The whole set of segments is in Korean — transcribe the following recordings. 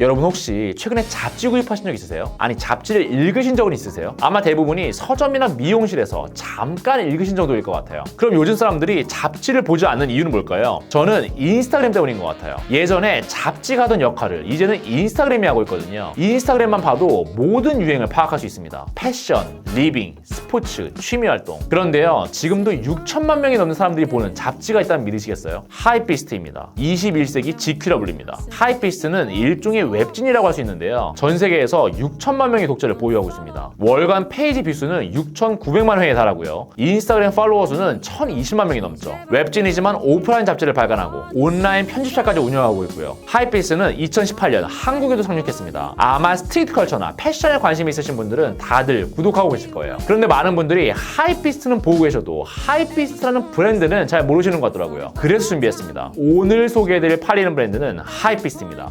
여러분 혹시 최근에 잡지 구입하신 적 있으세요? 아니 잡지를 읽으신 적은 있으세요? 아마 대부분이 서점이나 미용실에서 잠깐 읽으신 정도일 것 같아요. 그럼 요즘 사람들이 잡지를 보지 않는 이유는 뭘까요? 저는 인스타그램 때문인 것 같아요. 예전에 잡지가 하던 역할을 이제는 인스타그램이 하고 있거든요. 인스타그램만 봐도 모든 유행을 파악할 수 있습니다. 패션, 리빙, 스포츠, 취미 활동. 그런데요, 지금도 6천만 명이 넘는 사람들이 보는 잡지가 있다면 믿으시겠어요? 하이피스트입니다. 21세기 GQ라 불립니다. 하이피스트는 일종의 웹진이라고 할 수 있는데요. 전 세계에서 6천만 명의 독자를 보유하고 있습니다. 월간 페이지 뷰수는 6,900만 회에 달하고요. 인스타그램 팔로워 수는 1,020만 명이 넘죠. 웹진이지만 오프라인 잡지를 발간하고 온라인 편집샵까지 운영하고 있고요. 하이피스는 2018년 한국에도 상륙했습니다. 아마 스트리트 컬처나 패션에 관심이 있으신 분들은 다들 구독하고 계실 거예요. 그런데 많은 분들이 하이피스트는 보고 계셔도 하이피스트라는 브랜드는 잘 모르시는 것 같더라고요. 그래서 준비했습니다. 오늘 소개해드릴 팔리는 브랜드는 하이피스트입니다.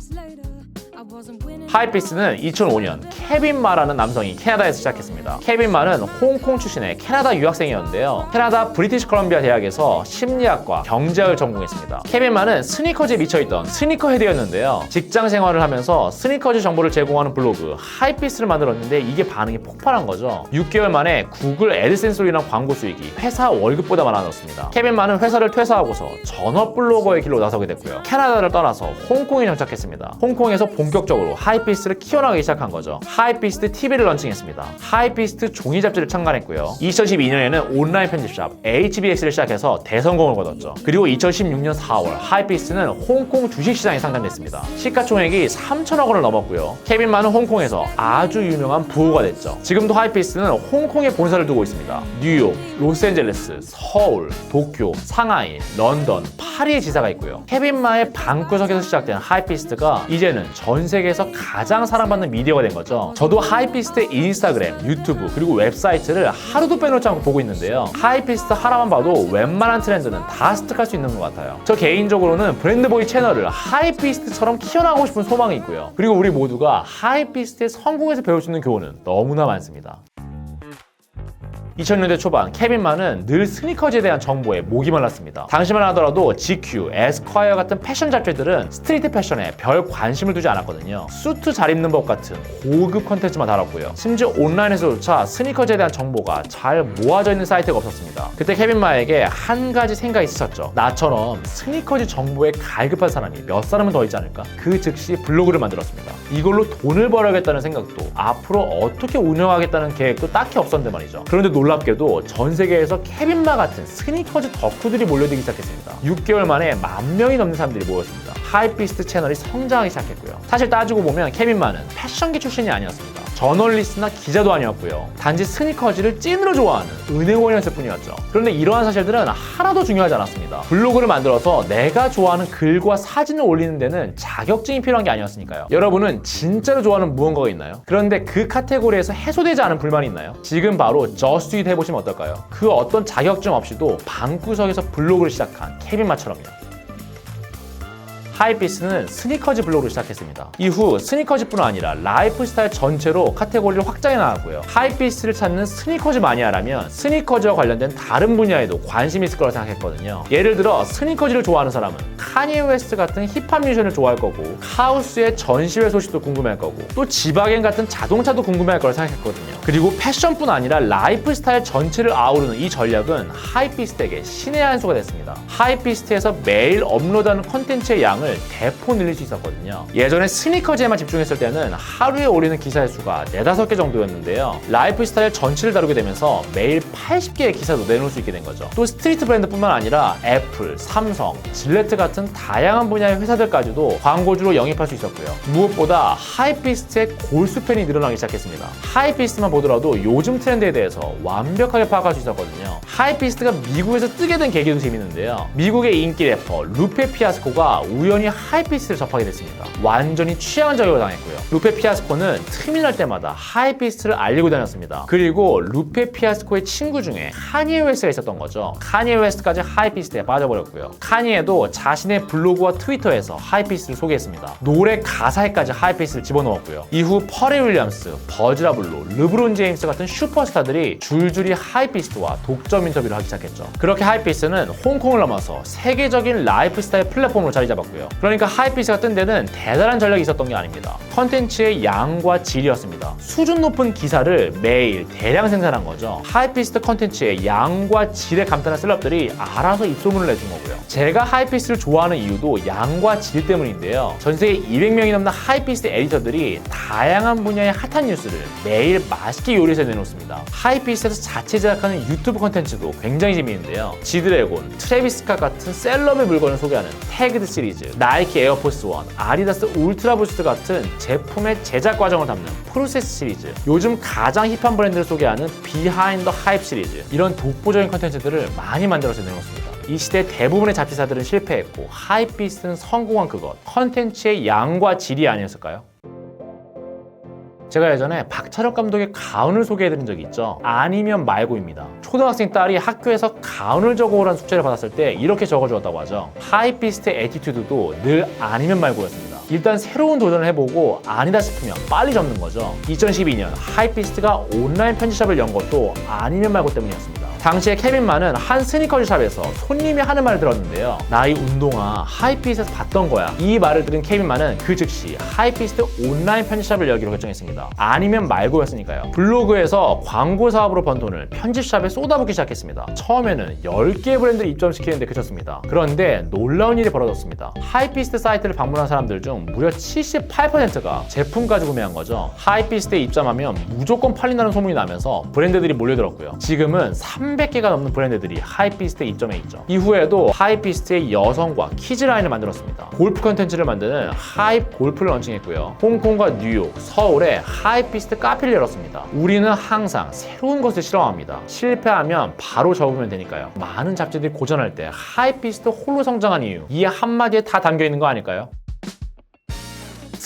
하이피스는 2005년 케빈 마라는 남성이 캐나다에서 시작했습니다. 케빈 마는 홍콩 출신의 캐나다 유학생이었는데요. 캐나다 브리티시 컬럼비아 대학에서 심리학과 경제학을 전공했습니다. 케빈 마는 스니커즈에 미쳐있던 스니커 헤드였는데요. 직장 생활을 하면서 스니커즈 정보를 제공하는 블로그 하이피스를 만들었는데 이게 반응이 폭발한 거죠. 6개월 만에 구글 애드센스로인한 광고 수익이 회사 월급보다 많아졌습니다. 케빈 마는 회사를 퇴사하고서 전업 블로거의 길로 나서게 됐고요. 캐나다를 떠나서 홍콩에 정착했습니다. 홍콩에서 본격적으로 하이 피스트를 키워나가기 시작한 거죠. 하이피스트 TV를 런칭했습니다. 하이피스트 종이 잡지를 창간했고요. 2012년에는 온라인 편집샵 HBS를 시작해서 대성공을 거뒀죠. 그리고 2016년 4월 하이피스트는 홍콩 주식시장에 상장됐습니다. 시가총액이 3천억 원을 넘었고요. 케빈 마는 홍콩에서 아주 유명한 부호가 됐죠. 지금도 하이피스트는 홍콩에 본사를 두고 있습니다. 뉴욕, 로스앤젤레스, 서울, 도쿄, 상하이, 런던, 파리에 지사가 있고요. 케빈 마의 방구석에서 시작된 하이피스트가 이제는 전 세계에서 가장 사랑받는 미디어가 된 거죠. 저도 하이피스트의 인스타그램, 유튜브, 그리고 웹사이트를 하루도 빼놓지 않고 보고 있는데요. 하이피스트 하나만 봐도 웬만한 트렌드는 다 습득할 수 있는 것 같아요. 저 개인적으로는 브랜드보이 채널을 하이피스트처럼 키워나가고 싶은 소망이 있고요. 그리고 우리 모두가 하이피스트의 성공에서 배울 수 있는 교훈은 너무나 많습니다. 2000년대 초반 케빈만은 늘 스니커즈에 대한 정보에 목이 말랐습니다. 당시만 하더라도 GQ, 에스콰이어 같은 패션 잡지들은 스트리트 패션에 별 관심을 두지 않았거든요. 수트 잘 입는 법 같은 고급 컨텐츠만 다뤘고요. 심지어 온라인에서조차 스니커즈에 대한 정보가 잘 모아져 있는 사이트가 없었습니다. 그때 케빈마에게 한 가지 생각이 있었죠. 나처럼 스니커즈 정보에 갈급한 사람이 몇 사람은 더 있지 않을까? 그 즉시 블로그를 만들었습니다. 이걸로 돈을 벌어야겠다는 생각도 앞으로 어떻게 운영하겠다는 계획도 딱히 없었는데 말이죠. 그런데 놀 랍게도 전 세계에서 케빈마 같은 스니커즈 덕후들이 몰려들기 시작했습니다. 6개월 만에 만 명이 넘는 사람들이 모였습니다. 하이피스트 채널이 성장하기 시작했고요. 사실 따지고 보면 케빈마는 패션계 출신이 아니었습니다. 저널리스트나 기자도 아니었고요. 단지 스니커즈를 찐으로 좋아하는 은행원이었을 뿐이었죠. 그런데 이러한 사실들은 하나도 중요하지 않았습니다. 블로그를 만들어서 내가 좋아하는 글과 사진을 올리는 데는 자격증이 필요한 게 아니었으니까요. 여러분은 진짜로 좋아하는 무언가가 있나요? 그런데 그 카테고리에서 해소되지 않은 불만이 있나요? 지금 바로 저스트잇 해보시면 어떨까요? 그 어떤 자격증 없이도 방구석에서 블로그를 시작한 케빈마처럼요. 하이피스는 스니커즈 블로그를 시작했습니다. 이후 스니커즈뿐 아니라 라이프스타일 전체로 카테고리를 확장해 나갔고요. 하이피스를 찾는 스니커즈 마니아라면 스니커즈와 관련된 다른 분야에도 관심이 있을 거라 생각했거든요. 예를 들어 스니커즈를 좋아하는 사람은 카니에 웨스트 같은 힙합 뮤지션을 좋아할 거고 카우스의 전시회 소식도 궁금해할 거고 또 지바겐 같은 자동차도 궁금해할 거라 생각했거든요. 그리고 패션뿐 아니라 라이프스타일 전체를 아우르는 이 전략은 하이피스트에게 신의 한 수가 됐습니다. 하이피스트에서 매일 업로드하는 컨텐츠의 양을 대폭 늘릴 수 있었거든요. 예전에 스니커즈에만 집중했을 때는 하루에 올리는 기사의 수가 4, 5개 정도였는데요. 라이프스타일 전체를 다루게 되면서 매일 80개의 기사도 내놓을 수 있게 된 거죠. 또 스트리트 브랜드뿐만 아니라 애플, 삼성, 질레트 같은 다양한 분야의 회사들까지도 광고주로 영입할 수 있었고요. 무엇보다 하이피스트의 골수 팬이 늘어나기 시작했습니다. 하이피스트만 보더라도 요즘 트렌드에 대해서 완벽하게 파악할 수 있었거든요. 하이피스트가 미국에서 뜨게 된 계기도 재밌는데요. 미국의 인기 래퍼 루페 피아스코가 우연히 하이피스트를 접하게 됐습니다. 완전히 취향 저격을 당했고요. 루페 피아스코는 틈이 날 때마다 하이피스트를 알리고 다녔습니다. 그리고 루페 피아스코의 친구 중에 카니에 웨스트가 있었던 거죠. 카니에 웨스트까지 하이피스트에 빠져버렸고요. 카니에도 자신의 블로그와 트위터에서 하이피스트를 소개했습니다. 노래 가사에까지 하이피스트를 집어넣었고요. 이후 퍼리 윌리엄스, 버즈라블로, 르브론 제임스 같은 슈퍼스타들이 줄줄이 하이피스트와 독점 인터뷰를 하기 시작했죠. 그렇게 하이피스트는 홍콩을 넘어서 세계적인 라이프스타일 플랫폼으로 자리 잡았고요. 거예요. 그러니까 하이피스가 뜬 데는 대단한 전략이 있었던 게 아닙니다. 컨텐츠의 양과 질이었습니다. 수준 높은 기사를 매일 대량 생산한 거죠. 하이피스트 컨텐츠의 양과 질에 감탄한 셀럽들이 알아서 입소문을 내준 거고요. 제가 하이피스를 좋아하는 이유도 양과 질 때문인데요. 전 세계 200명이 넘는 하이피스트 에디터들이 다양한 분야의 핫한 뉴스를 매일 맛있게 요리해서 내놓습니다. 하이피스트에서 자체 제작하는 유튜브 컨텐츠도 굉장히 재미있는데요. 지드래곤, 트래비스카 같은 셀럽의 물건을 소개하는 태그드 시리즈, 나이키 에어포스 원, 아디다스 울트라 부스트 같은 제품의 제작 과정을 담는 프로세스 시리즈, 요즘 가장 힙한 브랜드를 소개하는 비하인드 하이프 시리즈, 이런 독보적인 컨텐츠들을 많이 만들어서 내놓습니다. 이 시대 대부분의 잡지사들은 실패했고 하이피스트는 성공한 그것, 컨텐츠의 양과 질이 아니었을까요? 제가 예전에 박찬욱 감독의 가운을 소개해드린 적이 있죠. 아니면 말고입니다. 초등학생 딸이 학교에서 가운을 적어오라는 숙제를 받았을 때 이렇게 적어주었다고 하죠. 하이피스트의 에티튜드도 늘 아니면 말고였습니다. 일단 새로운 도전을 해보고 아니다 싶으면 빨리 접는 거죠. 2012년 하이피스트가 온라인 편집샵을 연 것도 아니면 말고 때문이었습니다. 당시에 케빈만은 한 스니커즈 샵에서 손님이 하는 말을 들었는데요. 나이 운동화 하이피스트에서 봤던 거야. 이 말을 들은 케빈만은 그 즉시 하이피스트 온라인 편집샵을 열기로 결정했습니다. 아니면 말고였으니까요. 블로그에서 광고 사업으로 번 돈을 편집샵에 쏟아붓기 시작했습니다. 처음에는 10개의 브랜드를 입점시키는데 그쳤습니다. 그런데 놀라운 일이 벌어졌습니다. 하이피스트 사이트를 방문한 사람들 중 무려 78%가 제품까지 구매한 거죠. 하이피스트에 입점하면 무조건 팔린다는 소문이 나면서 브랜드들이 몰려들었고요. 지금은 300개가 넘는 브랜드들이 하이피스트에 입점해 있죠. 이후에도 하이피스트의 여성과 키즈 라인을 만들었습니다. 골프 컨텐츠를 만드는 하이프 골프를 런칭했고요. 홍콩과 뉴욕, 서울에 하이피스트 카페를 열었습니다. 우리는 항상 새로운 것을 실험합니다. 실패하면 바로 접으면 되니까요. 많은 잡지들이 고전할 때 하이피스트 홀로 성장한 이유 이 한마디에 다 담겨 있는 거 아닐까요?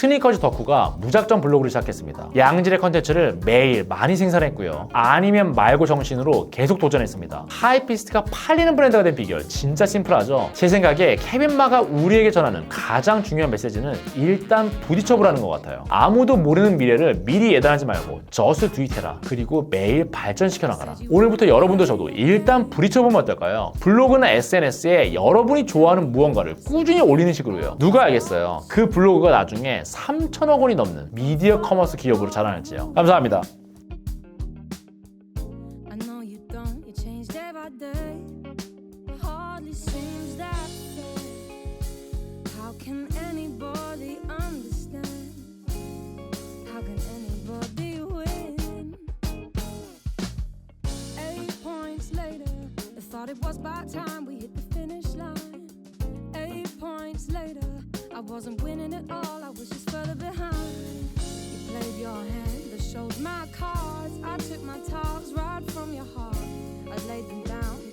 스니커즈 덕후가 무작정 블로그를 시작했습니다. 양질의 컨텐츠를 매일 많이 생산했고요. 아니면 말고 정신으로 계속 도전했습니다. 하이피스트가 팔리는 브랜드가 된 비결 진짜 심플하죠. 제 생각에 케빈마가 우리에게 전하는 가장 중요한 메시지는 일단 부딪혀보라는 것 같아요. 아무도 모르는 미래를 미리 예단하지 말고 저스 두이테라 그리고 매일 발전시켜 나가라. 오늘부터 여러분도 저도 일단 부딪혀보면 어떨까요? 블로그나 SNS에 여러분이 좋아하는 무언가를 꾸준히 올리는 식으로요. 누가 알겠어요? 그 블로그가 나중에 3천억 원이 넘는 미디어 커머스 기업으로 자라날지요. 감사합니다. By it was about time we hit the finish line. Eight points later, I wasn't winning at all, I was just further behind. You played your hand, but showed my cards. I took my talks right from your heart. I laid them down.